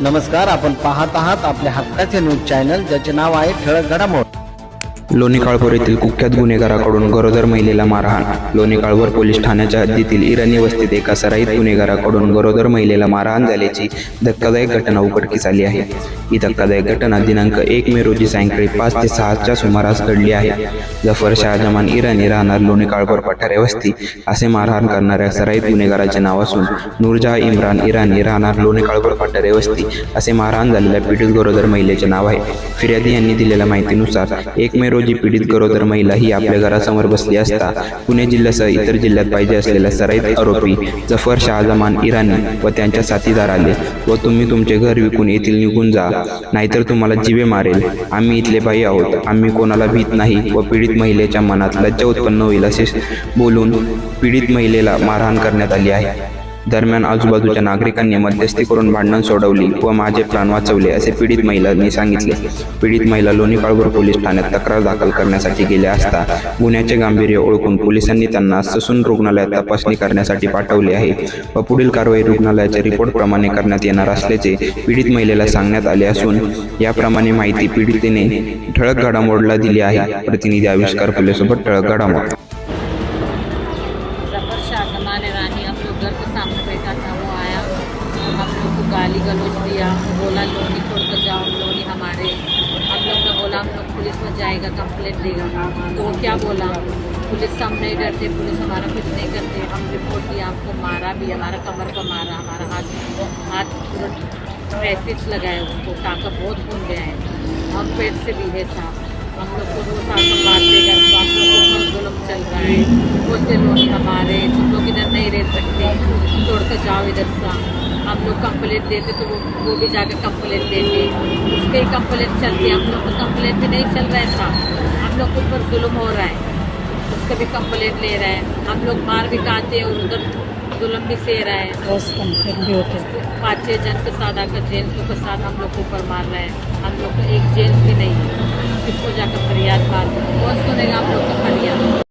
नमस्कार आपण पाहत आहात आपल्या हक्काचे न्यूज चॅनल ज्याचे नाव आहे ठळक घडामोड. लोणी काळपूर येथील कुख्यात गुन्हेगाराकडून गरोदर महिलेला मारहाण. लोणी काळभोर पोलीस ठाण्याच्या हद्दीतील इराणी वस्तीत एका सराईत गुन्हेगाराकडून गरोदर महिलेला मारहाण झाल्याची धक्कादायक घटना उघडकीस आली आहे. ही धक्कादायक घटना दिनांक एक मे रोजी सायंकाळी पाच ते सहाच्या सुमारास घडली आहे. जफर शहाजमान इराणी राहणार लोणी काळभोर पठारे वस्ती असे मारहाण करणाऱ्या सराईत गुन्हेगाराचे नाव असून नूरजहा इम्रान इराणी राहणार लोणी काळभोर पठारे वस्ती असे मारहाण झालेल्या पीडित गरोदर महिलेचे नाव आहे. फिर्यादी यांनी दिलेल्या माहितीनुसार एक मे रोजी पीडित गरोदर महिला ही आपल्या घरासमोर बसली असता पुणे जिल्ह्यासह इतर जिल्ह्यात पाहिजे असलेला सराईत आरोपी जफर शहाजमान इराणी व त्यांच्या साथीदार आले व तुम्ही तुमचे घर विकून येथील निघून जा नाहीतर तुम्हाला जीवे मारेल. आम्ही इथले बाई आहोत. आम्ही कोणाला भीत नाही व पीडित महिलेच्या मनात लज्जा उत्पन्न होईल असे बोलून पीडित महिलेला मारहाण करण्यात आली आहे. दरम्यान आजूबाजूच्या नागरिकांनी मध्यस्थी करून भांडण सोडवली व माझे प्राण वाचवले असे पीडित महिलांनी सांगितले. पीडित महिला लोणी काळभोर पोलीस ठाण्यात तक्रार दाखल करण्यासाठी गेल्या असता. गुन्ह्याचे गांभीर्य ओळखून पोलिसांनी त्यांना ससून रुग्णालयात तपासणी करण्यासाठी पाठवले आहे व पुढील कारवाई रुग्णालयाच्या रिपोर्टप्रमाणे करण्यात येणार असल्याचे पीडित महिलेला सांगण्यात आले असून याप्रमाणे माहिती पीडितेने ठळक घडामोडला दिली आहे. प्रतिनिधी आविष्कार फुलेसोबत ठळक घडामोड. हम लोग को गाली गलौज दिया, बोला, लोनी छोड़ कर जाओ, लोनी हमारे हम लोग ने बोला, हम लोग पुलिस में जाएगा, कंप्लेंट देगा। तो क्या बोला? पुलिस से हम नहीं डरते, पुलिस हमारा कुछ नहीं करते। हम रिपोर्ट दिया, हमको मारा भी, हमारा कमर पर मारा, हमारा हाथ हाथ पैंतीस लगाए उसको, टाका बहुत खून गया है। हम पेट से भी है साहब हम लोग को रोज आकर मारते घर को हम लोग को बहुत जुल्म चल रहा है बोलते लोग हमारे तुम रह सकते छोड़ कर जाओ इधर से। हम लोग कंप्लेंट देते तो वो वो भी जाकर कंप्लेंट देते। उसके ही कंप्लेंट चलती हम लोग को कंप्लेंट भी नहीं चल रहा था। हम लोग के ऊपर जुल्म हो रहा है। उसका भी कंप्लेंट ले रहे हैं। हम लोग मार भी खाते हैं उधर जुल्म भी से रहा है। हैं पाँच छः जन के साथ आकर जेंट्स के साथ हम लोग को ऊपर मार रहे हैं। हम लोग को एक जेंट्स भी नहीं है। किसको जाकर फरियाद मार कौन सुनेगा हम लोग का फरियाद।